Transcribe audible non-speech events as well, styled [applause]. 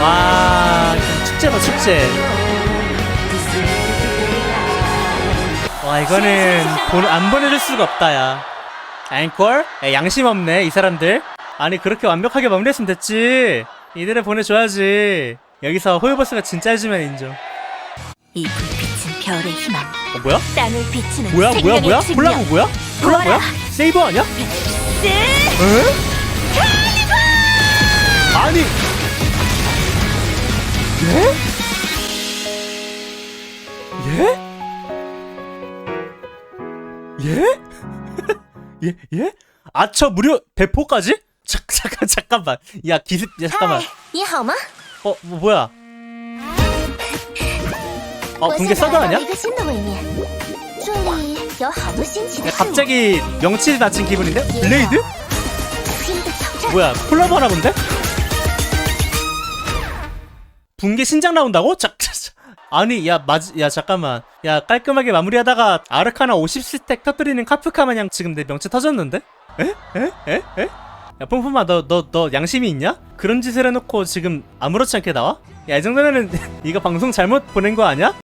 와 축제다 축제 와 이거는 본, 안 보내줄 수가 없다 야 앵콜? 야, 양심 없네 이 사람들 아니 그렇게 완벽하게 마무리했으면 됐지 이들을 보내줘야지 여기서 호요버스가 진짜 해주면 인정 이 불빛은 별의 희망. 어 뭐야? 땅을 비추는 뭐야 뭐야 뭐야? 콜라보 뭐야? 콜라보 뭐야? 세이버 아니야? 쓰- 에? 예? 예? [laughs] 예? 예? 예? 아처 무료 대포까지? [laughs] 잠, 잠깐 잠깐만 야 기습 야 잠깐만 嗨，你好吗？ 어 뭐, 뭐야 어 我 붕괴 现在 서드 来到了 아니야? 一个新的位面，这里有好多新奇的 야, 事物。 갑자기 명치 맞힌 기분인데? 也有 블레이드? 新的挑战。 뭐야 콜라보 하나 본데? 붕괴 신작 나온다고? 자, 아니 야 맞, 야 잠깐만 야 깔끔하게 마무리하다가 아르카나 50스택 터뜨리는 카프카 마냥 지금 내 명치 터졌는데? 에? 에? 에? 에? 야 pompom아 너 너 너 양심이 있냐? 그런 짓을 해놓고 지금 아무렇지 않게 나와? 야 이 정도면은 [laughs] 이거 방송 잘못 보낸 거 아니야?